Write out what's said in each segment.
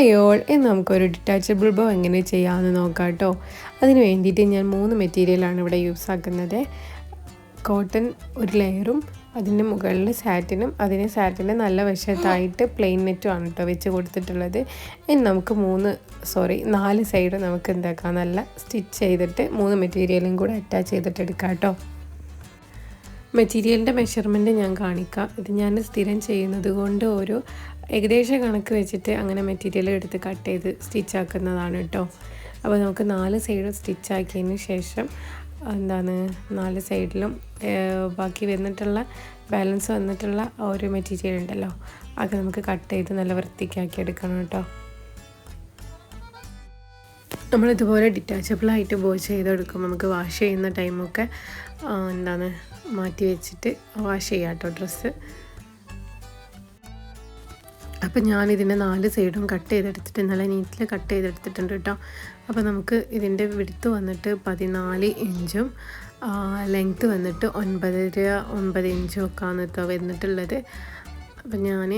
Hi all ഇന്ന് നമുക്കൊരു detachable ബോ എങ്ങനെ ചെയ്യാമെന്ന് നോക്കാം കേട്ടോ അതിന് വേണ്ടിയിട്ട് ഞാൻ മൂന്ന് മെറ്റീരിയലാണ് ഇവിടെ യൂസ് ആക്കുന്നത്. കോട്ടൺ ഒരു ലെയറും അതിന്റെ മുകളിൽ സാറ്റിനും അതിന് സാറ്റിന്റെ നല്ല വശത്തായിട്ട് പ്ലെയിൻ നെറ്റും ആണ് കേട്ടോ വെച്ച് കൊടുത്തിട്ടുള്ളത്. ഇനി നമുക്ക് മൂന്ന് സോറി നാല് സൈഡ് നമുക്ക് എന്താക്കാം? നല്ല സ്റ്റിച്ച് ചെയ്തിട്ട് മൂന്ന് മെറ്റീരിയലും കൂടെ അറ്റാച്ച് ചെയ്തിട്ട് എടുക്കാം കേട്ടോ മെറ്റീരിയലിന്റെ മെഷർമെന്റ് ഞാൻ കാണിക്കാം. ഇത് ഞാൻ സ്ഥിരം ചെയ്യുന്നത് കൊണ്ട് ഒരു ഏകദേശ കണക്ക് വെച്ചിട്ട് അങ്ങനെ മെറ്റീരിയൽ എടുത്ത് കട്ട് ചെയ്ത് സ്റ്റിച്ച് ആക്കുന്നതാണ് കേട്ടോ അപ്പോൾ നമുക്ക് നാല് സൈഡും സ്റ്റിച്ച് ആക്കിയതിന് ശേഷം എന്താണ് നാല് സൈഡിലും ബാക്കി വന്നിട്ടുള്ള ബാലൻസ് വന്നിട്ടുള്ള ഒരു മെറ്റീരിയൽ ഉണ്ടല്ലോ. അത് നമുക്ക് കട്ട് ചെയ്ത് നല്ല വൃത്തിക്കാക്കി എടുക്കണം കേട്ടോ നമ്മളിതുപോലെ ഡിറ്റാച്ചബിളായിട്ട് ബോ ചെയ്തെടുക്കും നമുക്ക് വാഷ് ചെയ്യുന്ന ടൈമൊക്കെ എന്താണ് മാറ്റി വെച്ചിട്ട് വാഷ് ചെയ്യാം കേട്ടോ ഡ്രസ്സ് അപ്പം ഞാനിതിന്റെ നാല് സൈഡും കട്ട് ചെയ്തെടുത്തിട്ട് നല്ല നീറ്റിൽ കട്ട് ചെയ്തെടുത്തിട്ടുണ്ട് കേട്ടോ. അപ്പോൾ നമുക്ക് ഇതിന്റെ വിടുത്ത് വന്നിട്ട് പതിനാല് ഇഞ്ചും ലെങ്ത്ത് വന്നിട്ട് ഒൻപതര ഒൻപത് ഇഞ്ചും ഒക്കെ ആണ് കേട്ടോ വന്നിട്ടുള്ളത്. അപ്പം ഞാൻ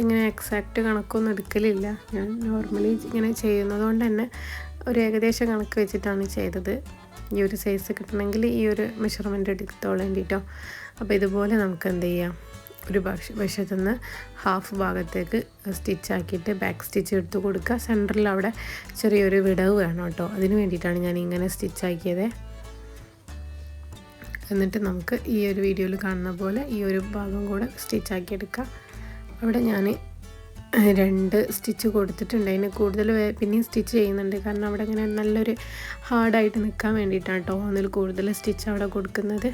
ഇങ്ങനെ എക്സാക്റ്റ് കണക്കൊന്നും എടുക്കലില്ല. ഞാൻ നോർമലി ഇങ്ങനെ ചെയ്യുന്നത് കൊണ്ട് തന്നെ ഒരു ഏകദേശം കണക്ക് വെച്ചിട്ടാണ് ചെയ്തത്. ഈ ഒരു സൈസ് കിട്ടണമെങ്കിൽ ഈ ഒരു മെഷർമെന്റ് എടുത്തോളേണ്ടിട്ടോ അപ്പോൾ ഇതുപോലെ നമുക്ക് എന്ത് ചെയ്യാം? ഒരു വശത്തു നിന്ന് ഹാഫ് ഭാഗത്തേക്ക് സ്റ്റിച്ചാക്കിയിട്ട് ബാക്ക് സ്റ്റിച്ച് എടുത്ത് കൊടുക്കുക. സെന്ററിൽ അവിടെ ചെറിയൊരു വിടവ് വേണം കേട്ടോ. അതിന് വേണ്ടിയിട്ടാണ് ഞാൻ ഇങ്ങനെ സ്റ്റിച്ചാക്കിയത്. എന്നിട്ട് നമുക്ക് ഈ ഒരു വീഡിയോയിൽ കാണുന്ന പോലെ ഈ ഒരു ഭാഗം കൂടെ സ്റ്റിച്ച് ആക്കി എടുക്കാം. അവിടെ ഞാൻ രണ്ട് സ്റ്റിച്ച് കൊടുത്തിട്ടുണ്ട്. അതിന് കൂടുതൽ പിന്നെയും സ്റ്റിച്ച് ചെയ്യുന്നുണ്ട്. കാരണം അവിടെ ഇങ്ങനെ നല്ലൊരു ഹാർഡായിട്ട് നിൽക്കാൻ വേണ്ടിയിട്ടാണ് കേട്ടോ. അതിൽ കൂടുതൽ സ്റ്റിച്ച് അവിടെ കൊടുക്കുന്നത്.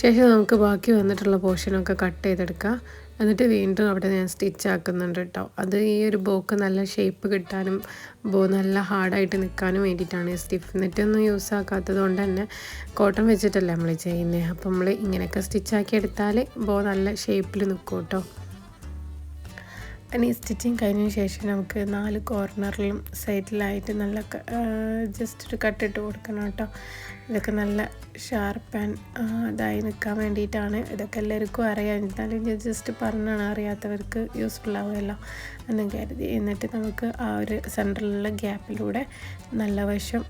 ശേഷം നമുക്ക് ബാക്കി വന്നിട്ടുള്ള പോർഷനൊക്കെ കട്ട് ചെയ്തെടുക്കാം. എന്നിട്ട് വീണ്ടും അവിടെ ഞാൻ സ്റ്റിച്ച് ആക്കുന്നുണ്ട് കേട്ടോ. അത് ഈ ഒരു ബോക്ക് നല്ല ഷേപ്പ് കിട്ടാനും ബോ നല്ല ഹാർഡായിട്ട് നിൽക്കാനും വേണ്ടിയിട്ടാണ് സ്റ്റിഫ്. നെറ്റൊന്നും യൂസ് ആക്കാത്തത് കൊണ്ട് തന്നെ കോട്ടൺ വെച്ചിട്ടല്ലേ നമ്മൾ ചെയ്യുന്നത് അപ്പം നമ്മൾ ഇങ്ങനെയൊക്കെ സ്റ്റിച്ചാക്കി എടുത്താൽ ബോ നല്ല ഷേപ്പിൽ നിൽക്കും കേട്ടോ. ഇനി സ്റ്റിച്ചിങ് കഴിഞ്ഞതിന് ശേഷം നമുക്ക് നാല് കോർണറിലും സൈഡിലായിട്ട് നല്ല ജസ്റ്റ് ഒരു കട്ടിട്ട് കൊടുക്കണം കേട്ടോ. ഇതൊക്കെ നല്ല ഷാർപ്പ് ആൻഡ് ഇതായി നിൽക്കാൻ വേണ്ടിയിട്ടാണ്. ഇതൊക്കെ എല്ലാവർക്കും അറിയാം. എന്നാലും ഞാൻ ജസ്റ്റ് പറഞ്ഞാണ് അറിയാത്തവർക്ക് യൂസ്ഫുൾ ആവുമല്ലോ എന്ന് കരുതി. എന്നിട്ട് നമുക്ക് ആ ഒരു സെന്ററിലുള്ള ഗ്യാപ്പിലൂടെ നല്ല വശം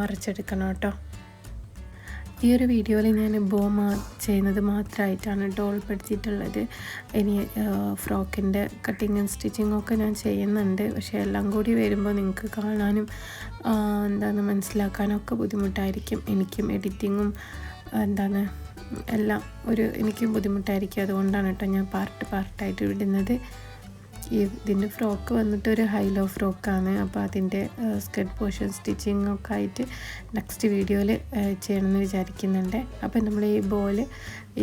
മറിച്ചെടുക്കണം കേട്ടോ. ഈ ഒരു വീഡിയോയിൽ ഞാൻ ബോമ ചെയ്യുന്നത് മാത്രമായിട്ടാണ് ഡോൾ പഠിച്ചിട്ടുള്ളത് ഇനി ഫ്രോക്കിന്റെ കട്ടിങ്ങും സ്റ്റിച്ചിങ്ങും സ്റ്റിച്ചിങ് ഒക്കെ ഞാൻ ചെയ്യുന്നുണ്ട്. പക്ഷേ എല്ലാം കൂടി വരുമ്പോൾ നിങ്ങൾക്ക് കാണാനും എന്താണ് മനസ്സിലാക്കാനൊക്കെ ബുദ്ധിമുട്ടായിരിക്കും. എനിക്കും എഡിറ്റിങ്ങും എന്താണ് എല്ലാം ഒരു എനിക്കും ബുദ്ധിമുട്ടായിരിക്കും. അതുകൊണ്ടാണ് കേട്ടോ ഞാൻ പാർട്ട് പാർട്ടായിട്ട് വിടുന്നത് ഈ ഇതിന്റെ ഫ്രോക്ക് വന്നിട്ട് ഒരു ഹൈ ലോ ഫ്രോക്കാണ്. അപ്പോൾ അതിന്റെ സ്കർട്ട് പോർഷൻ സ്റ്റിച്ചിങ് ഒക്കെ ആയിട്ട് നെക്സ്റ്റ് വീഡിയോയിൽ ചെയ്യണമെന്ന് വിചാരിക്കുന്നുണ്ട്. അപ്പോൾ നമ്മൾ ഈ ബോൽ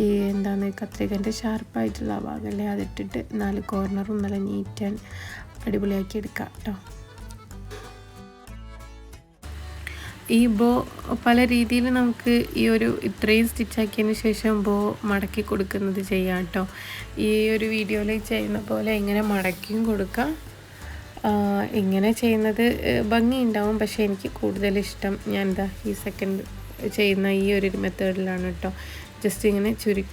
ഈ എന്താണ് കത്രികന്റെ ഷാർപ്പായിട്ടുള്ള ഭാഗമല്ലേ അതിട്ടിട്ട് നാല് കോർണറും നല്ല നീറ്റ് ആൻഡ് അടിപൊളിയാക്കി എടുക്കാം കേട്ടോ. ഈ ബോ പല രീതിയിൽ നമുക്ക് ഈ ഒരു ഇത്രയും സ്റ്റിച്ചാക്കിയതിന് ശേഷം ബോ മടക്കി കൊടുക്കുന്നത് ചെയ്യാം കേട്ടോ. ഈ ഒരു വീഡിയോയിൽ ചെയ്യുന്ന പോലെ ഇങ്ങനെ മടക്കിയും കൊടുക്കാം. ഇങ്ങനെ ചെയ്യുന്നത് ഭംഗിയുണ്ടാവും. പക്ഷേ എനിക്ക് കൂടുതൽ ഇഷ്ടം ഞാൻ എന്താ ഈ സെക്കൻഡ് ചെയ്യുന്ന ഈ ഒരു മെത്തേഡിലാണ് കേട്ടോ. ജസ്റ്റ് ഇങ്ങനെ ചുരു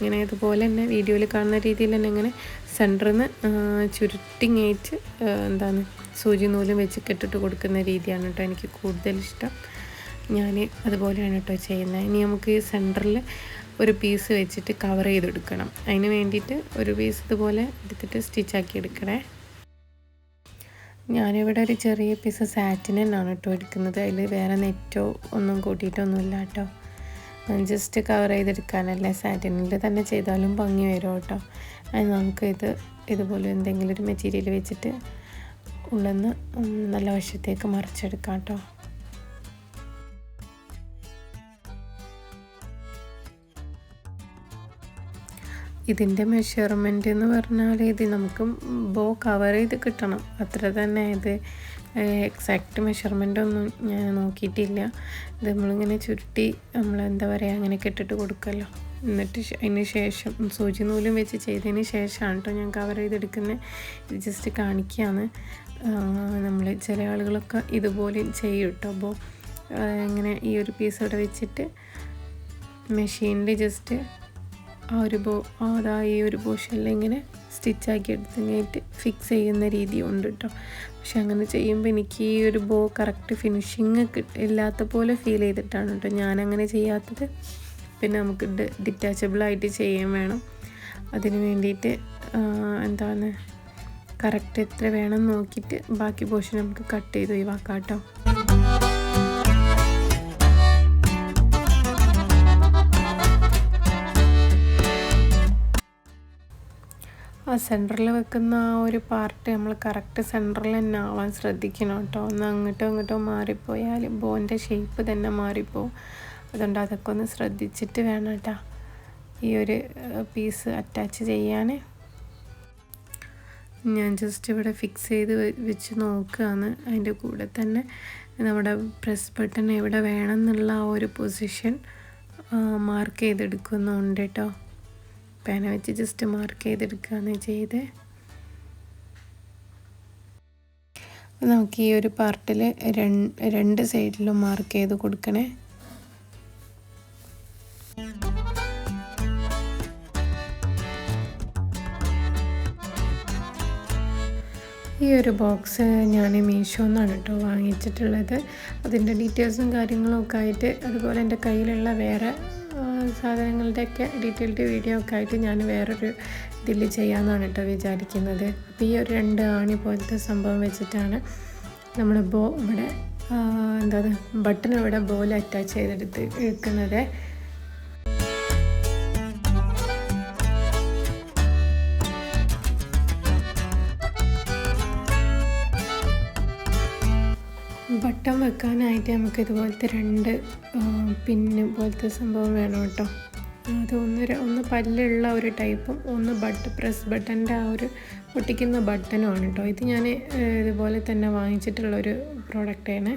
ഇങ്ങനെ ഇതുപോലെ തന്നെ വീഡിയോയിൽ കാണുന്ന രീതിയിൽ തന്നെ ഇങ്ങനെ സെന്ററിൽ നിന്ന് ചുരുട്ടിങ്ങേറ്റ് എന്താണ് സൂചി നൂലും വെച്ച് കെട്ടിട്ട് കൊടുക്കുന്ന രീതിയാണ് കേട്ടോ എനിക്ക് കൂടുതൽ ഇഷ്ടം ഞാൻ അതുപോലെയാണ് കേട്ടോ ചെയ്യുന്നത്. ഇനി നമുക്ക് സെന്ററിൽ ഒരു പീസ് വെച്ചിട്ട് കവർ ചെയ്തെടുക്കണം. അതിന് വേണ്ടിയിട്ട് ഒരു പീസ് ഇതുപോലെ എടുത്തിട്ട് സ്റ്റിച്ചാക്കി എടുക്കണേ. ഞാനിവിടെ ഒരു ചെറിയ പീസ് സാറ്റിൻ തന്നെയാണ് കേട്ടോ എടുക്കുന്നത്. അതിൽ വേറെ നെറ്റോ ഒന്നും കൂട്ടിയിട്ടൊന്നുമില്ല കേട്ടോ. ജസ്റ്റ് കവർ ചെയ്തെടുക്കാനല്ലേ സാറ്റിനിൽ തന്നെ ചെയ്താലും ഭംഗി വരും കേട്ടോ. അത് നമുക്ക് ഇത് ഇതുപോലെ എന്തെങ്കിലും ഒരു മെറ്റീരിയൽ വെച്ചിട്ട് ഉള്ളെന്ന് നല്ല വശത്തേക്ക് മറിച്ചെടുക്കാം കേട്ടോ. ഇതിന്റെ മെഷർമെന്റ് എന്ന് പറഞ്ഞാൽ ഇത് നമുക്ക് ബോ കവർ ചെയ്ത് കിട്ടണം. അത്ര തന്നെ ഇത് എക്സാക്റ്റ് മെഷർമെന്റ് ഒന്നും ഞാൻ നോക്കിയിട്ടില്ല. ഇത് നമ്മളിങ്ങനെ ചുരുട്ടി നമ്മൾ എന്താ പറയുക അങ്ങനെ കെട്ടിട്ട് കൊടുക്കല്ലോ. എന്നിട്ട് അതിന് ശേഷം സൂചി നൂലും വെച്ച് ചെയ്തതിന് ശേഷമാണ് കേട്ടോ ഞാൻ കവർ ചെയ്തെടുക്കുന്നത് ഇത് ജസ്റ്റ് കാണിക്കുകയാണ് നമ്മൾ ചില ആളുകളൊക്കെ ഇതുപോലെ ചെയ്യും കേട്ടോ അപ്പോൾ ഇങ്ങനെ ഈ ഒരു പീസ് ഇവിടെ വെച്ചിട്ട് മെഷീനിൽ ജസ്റ്റ് ആ ഒരു ബോ അതാ ഈ ഒരു പോർഷനിൽ ഇങ്ങനെ സ്റ്റിച്ചാക്കി എടുത്തിങ്ങായിട്ട് ഫിക്സ് ചെയ്യുന്ന രീതിയുണ്ട് കേട്ടോ പക്ഷെ അങ്ങനെ ചെയ്യുമ്പോൾ എനിക്ക് ഈ ഒരു ബോ കറക്റ്റ് ഫിനിഷിങ് ഇല്ലാത്ത പോലെ ഫീൽ ചെയ്തിട്ടാണ് കേട്ടോ ഞാനങ്ങനെ ചെയ്യാത്തത്. പിന്നെ നമുക്ക് ഡിറ്റാച്ചബിളായിട്ട് ചെയ്യാൻ വേണം. അതിന് വേണ്ടിയിട്ട് എന്താണ് കറക്റ്റ് എത്ര വേണം നോക്കിയിട്ട് ബാക്കി പോർഷൻ നമുക്ക് കട്ട് ചെയ്ത് ഒഴിവാക്കാം കേട്ടോ ആ സെന്ററിൽ വെക്കുന്ന ആ ഒരു പാർട്ട് നമ്മൾ കറക്റ്റ് സെന്ററിൽ തന്നെ ആവാൻ ശ്രദ്ധിക്കണം കേട്ടോ. ഒന്ന് അങ്ങോട്ടോ ഇങ്ങോട്ടോ മാറിപ്പോയാൽ ബോന്റെ ഷേപ്പ് തന്നെ മാറിപ്പോവും. അതുകൊണ്ട് അതൊക്കെ ഒന്ന് ശ്രദ്ധിച്ചിട്ട് വേണം കേട്ടോ ഈ ഒരു പീസ് അറ്റാച്ച് ചെയ്യാൻ ഞാൻ ജസ്റ്റ് ഇവിടെ ഫിക്സ് ചെയ്ത് വെച്ച് നോക്കുകയാണ് അതിന്റെ കൂടെ തന്നെ നമ്മുടെ പ്രസ് ബട്ടൺ എവിടെ വേണം എന്നുള്ള ആ ഒരു പൊസിഷൻ മാർക്ക് ചെയ്തെടുക്കുന്നുണ്ട് കേട്ടോ പേന വെച്ച് ജസ്റ്റ് മാർക്ക് ചെയ്തെടുക്കുകയാണ് ചെയ്ത്. നമുക്ക് ഈ ഒരു പാർട്ടിൽ രണ്ട് സൈഡിലും മാർക്ക് ചെയ്ത് കൊടുക്കണേ. ഈ ഒരു ബോക്സ് ഞാൻ മീഷോ എന്നാണ് കേട്ടോ വാങ്ങിച്ചിട്ടുള്ളത്. അതിന്റെ ഡീറ്റെയിൽസും കാര്യങ്ങളും ഒക്കെ ആയിട്ട് അതുപോലെ എന്റെ കയ്യിലുള്ള വേറെ സാധനങ്ങളുടെയൊക്കെ ഡീറ്റെയിൽഡ് വീഡിയോ ഒക്കെ ആയിട്ട് ഞാൻ വേറൊരു ഇതിൽ ചെയ്യാമെന്നാണ് കേട്ടോ വിചാരിക്കുന്നത്. അപ്പോൾ ഈ ഒരു രണ്ട് ആണി പോലത്തെ സംഭവം വെച്ചിട്ടാണ് നമ്മൾ ബോ ഇവിടെ എന്താ ബട്ടൺ ഇവിടെ ബോൽ അറ്റാച്ച് ചെയ്തെടുത്ത് എടുക്കുന്നത് ബട്ടൺ വെക്കാനായിട്ട് നമുക്ക് ഇതുപോലത്തെ രണ്ട് പിന്ന് പോലത്തെ സംഭവം വേണം കേട്ടോ. അത് ഒന്ന് ഒന്ന് പല്ലുള്ള ഒരു ടൈപ്പും ഒന്ന് ബട്ട് പ്രസ് ബട്ടന്റെ ആ ഒരു പൊട്ടിക്കുന്ന ബട്ടനുമാണ് കേട്ടോ. ഇത് ഞാൻ ഇതുപോലെ തന്നെ വാങ്ങിച്ചിട്ടുള്ളൊരു പ്രോഡക്റ്റാണ്.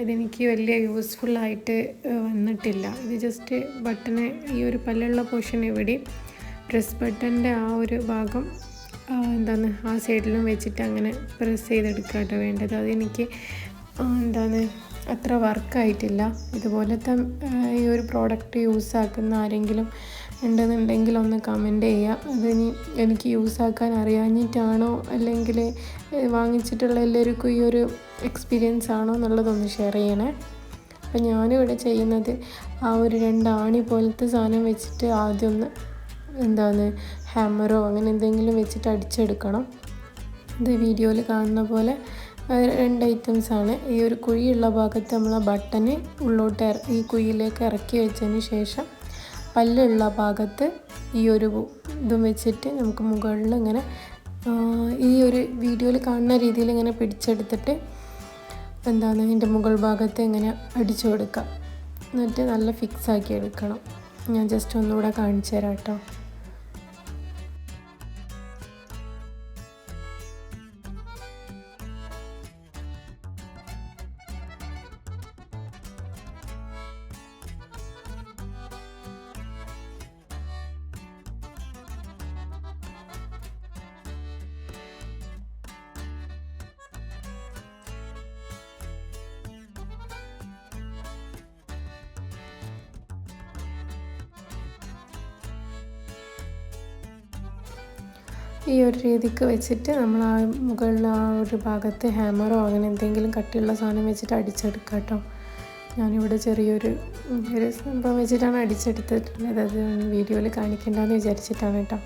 ഇതെനിക്ക് വലിയ യൂസ്ഫുള്ളായിട്ട് വന്നിട്ടില്ല. ഇത് ജസ്റ്റ് ബട്ടന് ഈ ഒരു പല്ലുള്ള പോർഷൻ ഇവിടെ പ്രസ് ബട്ടന്റെ ആ ഒരു ഭാഗം എന്താണ് ആ സൈഡിലും വെച്ചിട്ട് അങ്ങനെ പ്രസ് ചെയ്തെടുക്കുക കേട്ടോ വേണ്ടത്. അതെനിക്ക് എന്താണ്? അത്ര വർക്കായിട്ടില്ല. ഇതുപോലത്തെ ഈ ഒരു പ്രോഡക്റ്റ് യൂസ് ആക്കുന്ന ആരെങ്കിലും ഉണ്ടെന്നുണ്ടെങ്കിൽ ഒന്ന് കമന്റ് ചെയ്യുക അതിനി എനിക്ക് യൂസ് ആക്കാൻ അറിയാഞ്ഞിട്ടാണോ? അല്ലെങ്കിൽ വാങ്ങിച്ചിട്ടുള്ള എല്ലാവർക്കും ഈ ഒരു എക്സ്പീരിയൻസ് ആണോ എന്നുള്ളതൊന്ന് ഷെയർ ചെയ്യണേ. അപ്പം ഇവിടെ ചെയ്യുന്നത് ആ ഒരു രണ്ട് ആണി പോലത്തെ സാധനം വെച്ചിട്ട് ആദ്യം ഒന്ന് എന്താണ് ഹാമറോ അങ്ങനെ എന്തെങ്കിലും വെച്ചിട്ട് അടിച്ചെടുക്കണം. ഇത് വീഡിയോയിൽ കാണുന്ന പോലെ രണ്ട് ഐറ്റംസ് ആണ്. ഈ ഒരു കുഴിയുള്ള ഭാഗത്ത് നമ്മൾ ആ ബട്ടന് ഉള്ളോട്ട് ഈ കുഴിയിലേക്ക് ഇറക്കി വെച്ചതിന് ശേഷം പല്ലുള്ള ഭാഗത്ത് ഈ ഒരു ഇതും വെച്ചിട്ട് നമുക്ക് മുകളിൽ ഇങ്ങനെ ഈ ഒരു വീഡിയോയിൽ കാണുന്ന രീതിയിൽ ഇങ്ങനെ പിടിച്ചെടുത്തിട്ട് എന്താണ് അതിന്റെ മുകൾ ഭാഗത്ത് ഇങ്ങനെ അടിച്ചു കൊടുക്കുക എന്നിട്ട് നല്ല ഫിക്സ് ആക്കി എടുക്കണം. ഞാൻ ജസ്റ്റ് ഒന്നുകൂടെ കാണിച്ചു തരാം കേട്ടോ. ഈ ഒരു രീതിക്ക് വെച്ചിട്ട് നമ്മൾ ആ മുകളിൽ ആ ഒരു ഭാഗത്ത് ഹാമറോ അങ്ങനെ എന്തെങ്കിലും കട്ടിയുള്ള സാധനം വെച്ചിട്ട് അടിച്ചെടുക്കുക കേട്ടോ. ഞാനിവിടെ ചെറിയൊരു ഒരു സംഭവം വെച്ചിട്ടാണ് അടിച്ചെടുത്തിട്ടുള്ളത്. അത് വീഡിയോയിൽ കാണിക്കേണ്ടെന്ന് വിചാരിച്ചിട്ടാണ് കേട്ടോ.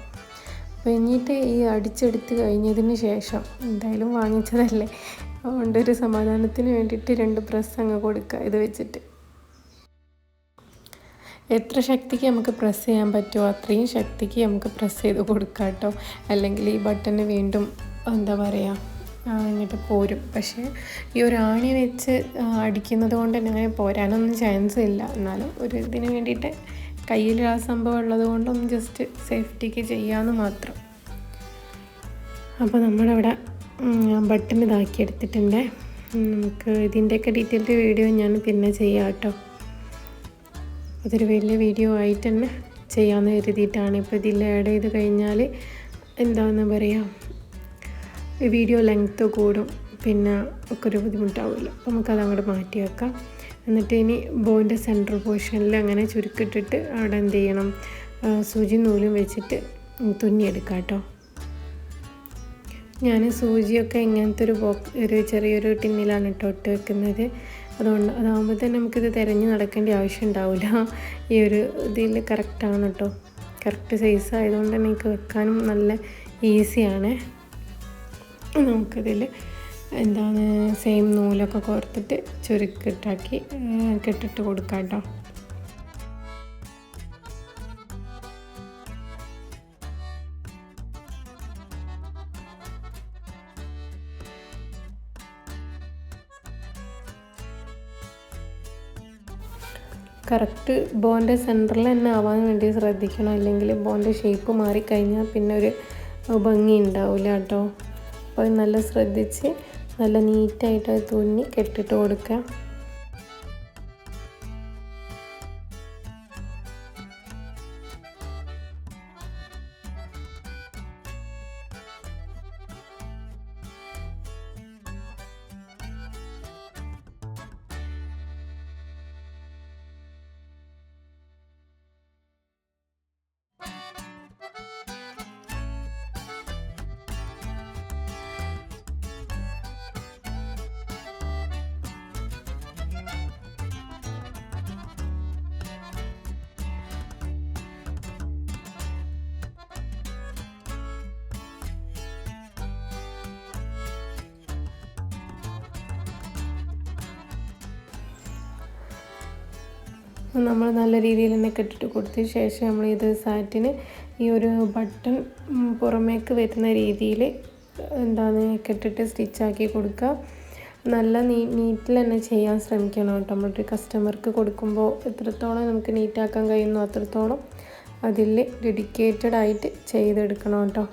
അപ്പോൾ എന്നിട്ട് ഈ അടിച്ചെടുത്ത് കഴിഞ്ഞതിന് ശേഷം എന്തായാലും വാങ്ങിച്ചതല്ലേ. അതുകൊണ്ട് ഒരു സമാധാനത്തിന് വേണ്ടിയിട്ട് രണ്ട് പ്രസ് അങ്ങ് കൊടുക്കുക ഇത് വെച്ചിട്ട്. എത്ര ശക്തിക്ക് നമുക്ക് പ്രസ് ചെയ്യാൻ പറ്റുമോ അത്രയും ശക്തിക്ക് നമുക്ക് പ്രസ് ചെയ്ത് കൊടുക്കാട്ടോ അല്ലെങ്കിൽ ഈ ബട്ടണ് വീണ്ടും എന്താ പറയുക എന്നിട്ട് പോരും. പക്ഷേ ഈ ഒരു ആണി വെച്ച് അടിക്കുന്നത് കൊണ്ട് തന്നെ അങ്ങനെ പോരാനൊന്നും ചാൻസ് ഇല്ല. എന്നാലും ഒരു ഇതിന് വേണ്ടിയിട്ട് കയ്യിൽ ആ സംഭവം ഉള്ളത് കൊണ്ടൊന്ന് ജസ്റ്റ് സേഫ്റ്റിക്ക് ചെയ്യാമെന്ന് മാത്രം. അപ്പോൾ നമ്മളിവിടെ ബട്ടൺ ഇതാക്കി എടുത്തിട്ടുണ്ട്. നമുക്ക് ഇതിന്റെയൊക്കെ ഡീറ്റെയിൽഡ് വീഡിയോ ഞാൻ പിന്നെ ചെയ്യാം കേട്ടോ. അതൊരു വലിയ വീഡിയോ ആയിട്ട് തന്നെ ചെയ്യാമെന്ന് കരുതിയിട്ടാണ്. ഇപ്പോൾ ഇതിൽ ആഡ് ചെയ്ത് കഴിഞ്ഞാൽ എന്താണെന്ന് ഈ വീഡിയോ ലെങ്ത്ത് കൂടും പിന്നെ ഒക്കെ ഒരു ബുദ്ധിമുട്ടാവില്ല അപ്പോൾ നമുക്കത് അങ്ങോട്ട് മാറ്റി വെക്കാം. എന്നിട്ട് ഇനി ബോന്റെ സെൻട്രൽ പോർഷനിൽ അങ്ങനെ ചുരുക്കിട്ടിട്ട് അവിടെ എന്ത് ചെയ്യണം? സൂചി നൂലും വെച്ചിട്ട് തുന്നിയെടുക്കാം കേട്ടോ. ഞാൻ സൂചിയൊക്കെ ഇങ്ങനത്തെ ഒരു ബോക്സ് ഒരു ചെറിയൊരു ടിന്നിലാണ് കേട്ടോ ഇട്ട് വെക്കുന്നത്. അതുകൊണ്ട് അതാകുമ്പോൾ തന്നെ നമുക്കിത് തിരഞ്ഞ് നടക്കേണ്ട ആവശ്യം ഉണ്ടാവില്ല ഈ ഒരു ഇതിൽ കറക്റ്റാണ് കേട്ടോ കറക്റ്റ് സൈസ് ആയതുകൊണ്ട് തന്നെ എനിക്ക് വെക്കാനും നല്ല ഈസിയാണ് നമുക്കിതിൽ എന്താണ് സെയിം നൂലൊക്കെ കോർത്തിട്ട് ചുരുക്കിട്ടാക്കി കെട്ടിട്ട് കൊടുക്കാം കേട്ടോ കറക്റ്റ് ബോന്റെ സെന്ററിൽ തന്നെ ആവാൻ വേണ്ടി ശ്രദ്ധിക്കണം. അല്ലെങ്കിൽ ബോന്റെ ഷേപ്പ് മാറിക്കഴിഞ്ഞാൽ പിന്നെ ഒരു ഭംഗി ഉണ്ടാവില്ല കേട്ടോ. അപ്പോൾ നല്ല ശ്രദ്ധിച്ച് നല്ല നീറ്റായിട്ട് തുന്നി കെട്ടിട്ട് കൊടുക്കുക. നമ്മൾ നല്ല രീതിയിൽ തന്നെ കെട്ടിട്ട് കൊടുത്ത ശേഷം നമ്മൾ ഇത് സാറ്റിന് ഈ ഒരു ബട്ടൺ പുറമേക്ക് വരുന്ന രീതിയിൽ എന്താണ് കെട്ടിട്ട് സ്റ്റിച്ചാക്കി കൊടുക്കുക. നല്ല നീ നീറ്റിൽ തന്നെ ചെയ്യാൻ ശ്രമിക്കണം കേട്ടോ. നമ്മളൊരു കസ്റ്റമർക്ക് കൊടുക്കുമ്പോൾ എത്രത്തോളം നമുക്ക് നീറ്റാക്കാൻ കഴിയുന്നു അത്രത്തോളം അതിൽ ഡെഡിക്കേറ്റഡ് ആയിട്ട് ചെയ്തെടുക്കണം കേട്ടോ.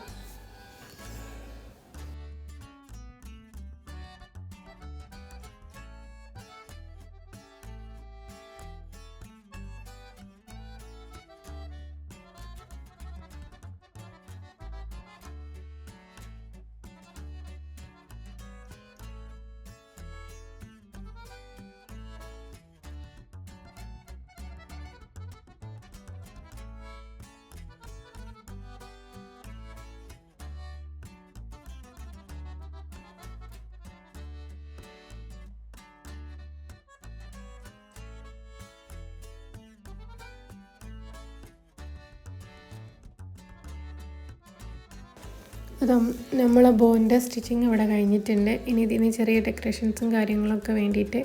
അത് നമ്മളെ ബോന്റെ സ്റ്റിച്ചിങ് ഇവിടെ കഴിഞ്ഞിട്ടുണ്ട്. ഇനി ഇതിന് ചെറിയ ഡെക്കറേഷൻസും കാര്യങ്ങളൊക്കെ വേണ്ടിയിട്ട്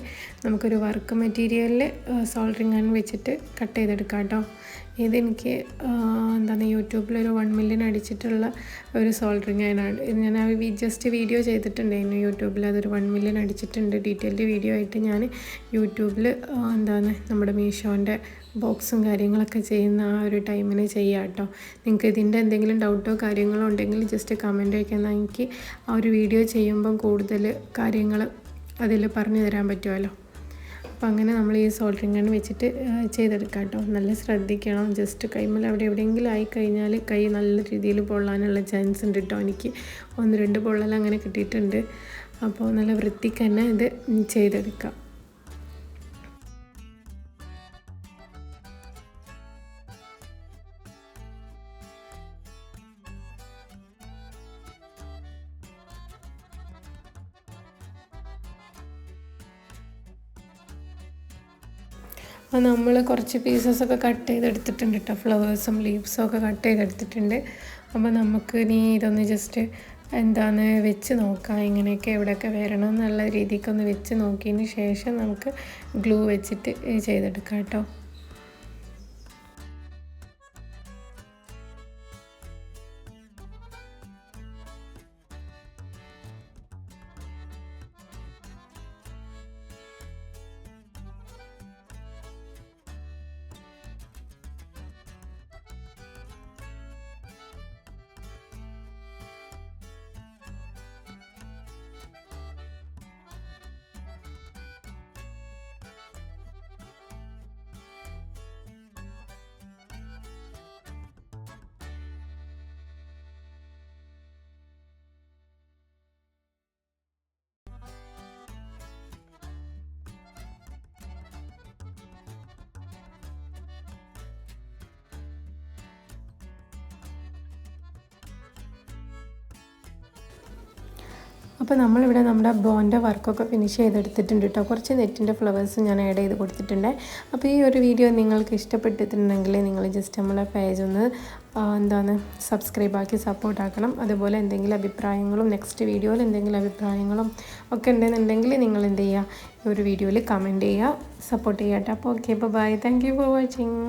നമുക്കൊരു വർക്ക് മെറ്റീരിയലിൽ സോൾഡറിങ് ആണ് വെച്ചിട്ട് കട്ട് ചെയ്തെടുക്കാം കേട്ടോ. ഇതെനിക്ക് എന്താണ് യൂട്യൂബിലൊരു വൺ മില്യൺ അടിച്ചിട്ടുള്ള ഒരു സോൾഡറിങ് ഗണ്ണാണ് ഇത് ഞാൻ ആ ജസ്റ്റ് വീഡിയോ ചെയ്തിട്ടുണ്ടായിരുന്നു യൂട്യൂബിൽ. അതൊരു വൺ മില്യൺ അടിച്ചിട്ടുണ്ട്. ഡീറ്റെയിൽഡ് വീഡിയോ ആയിട്ട് ഞാൻ യൂട്യൂബിൽ എന്താണ് നമ്മുടെ മീഷോന്റെ ബോക്സും കാര്യങ്ങളൊക്കെ ചെയ്യുന്ന ആ ഒരു ടൈമിന് ചെയ്യാം കേട്ടോ. നിങ്ങൾക്ക് ഇതിന്റെ എന്തെങ്കിലും ഡൗട്ടോ കാര്യങ്ങളോ ഉണ്ടെങ്കിൽ ജസ്റ്റ് കമന്റ് വയ്ക്കുന്ന എനിക്ക് ആ ഒരു വീഡിയോ ചെയ്യുമ്പം കൂടുതൽ കാര്യങ്ങൾ അതിൽ പറഞ്ഞു തരാൻ പറ്റുമല്ലോ. അപ്പോൾ അങ്ങനെ നമ്മൾ ഈ സോൾഡറിങ് കണ്ണ് വെച്ചിട്ട് ചെയ്തെടുക്കാം കേട്ടോ. നല്ല ശ്രദ്ധിക്കണം. ജസ്റ്റ് കൈമൽ അവിടെ എവിടെയെങ്കിലും ആയി കഴിഞ്ഞാൽ കൈ നല്ല രീതിയിൽ പൊള്ളാനുള്ള ചാൻസ് ഉണ്ട് കേട്ടോ എനിക്ക്. ഒന്ന് രണ്ട് പൊള്ളൽ അങ്ങനെ കിട്ടിയിട്ടുണ്ട്. അപ്പോൾ നല്ല വൃത്തിക്ക് തന്നെ ഇത് ചെയ്തെടുക്കാം. അപ്പോൾ നമ്മൾ കുറച്ച് പീസസൊക്കെ കട്ട് ചെയ്തെടുത്തിട്ടുണ്ട് കേട്ടോ ഫ്ലവേഴ്സും ലീവ്സും ഒക്കെ കട്ട് ചെയ്തെടുത്തിട്ടുണ്ട്. അപ്പോൾ നമുക്ക് ഇനി ഇതൊന്ന് ജസ്റ്റ് എന്താണ് വെച്ച് നോക്കാം. ഇങ്ങനെയൊക്കെ എവിടെയൊക്കെ വരണം എന്നുള്ള രീതിക്കൊന്ന് വെച്ച് നോക്കിയതിന് ശേഷം നമുക്ക് ഗ്ലൂ വെച്ചിട്ട് ചെയ്തെടുക്കാം കേട്ടോ അപ്പോൾ നമ്മളിവിടെ നമ്മുടെ ബോന്റെ വർക്കൊക്കെ ഫിനിഷ് ചെയ്തെടുത്തിട്ടുണ്ട് കേട്ടോ കുറച്ച് നെറ്റിന്റെ ഫ്ലവേഴ്സ് ഞാൻ ആഡ് ചെയ്ത് കൊടുത്തിട്ടുണ്ട്. അപ്പോൾ ഈ ഒരു വീഡിയോ നിങ്ങൾക്ക് ഇഷ്ടപ്പെട്ടിട്ടുണ്ടെങ്കിൽ നിങ്ങൾ ജസ്റ്റ് നമ്മളെ പേജ് ഒന്ന് എന്താണ് സബ്സ്ക്രൈബ് ആക്കി സപ്പോർട്ട് ആക്കണം. അതുപോലെ എന്തെങ്കിലും അഭിപ്രായങ്ങളും നെക്സ്റ്റ് വീഡിയോയിൽ എന്തെങ്കിലും അഭിപ്രായങ്ങളും ഒക്കെ ഉണ്ടെന്നുണ്ടെങ്കിൽ നിങ്ങൾ എന്ത് ചെയ്യുക? ഈ ഒരു വീഡിയോയിൽ കമന്റ് ചെയ്യുക. സപ്പോർട്ട് ചെയ്യാം കേട്ടോ അപ്പോൾ okay bye thank for watching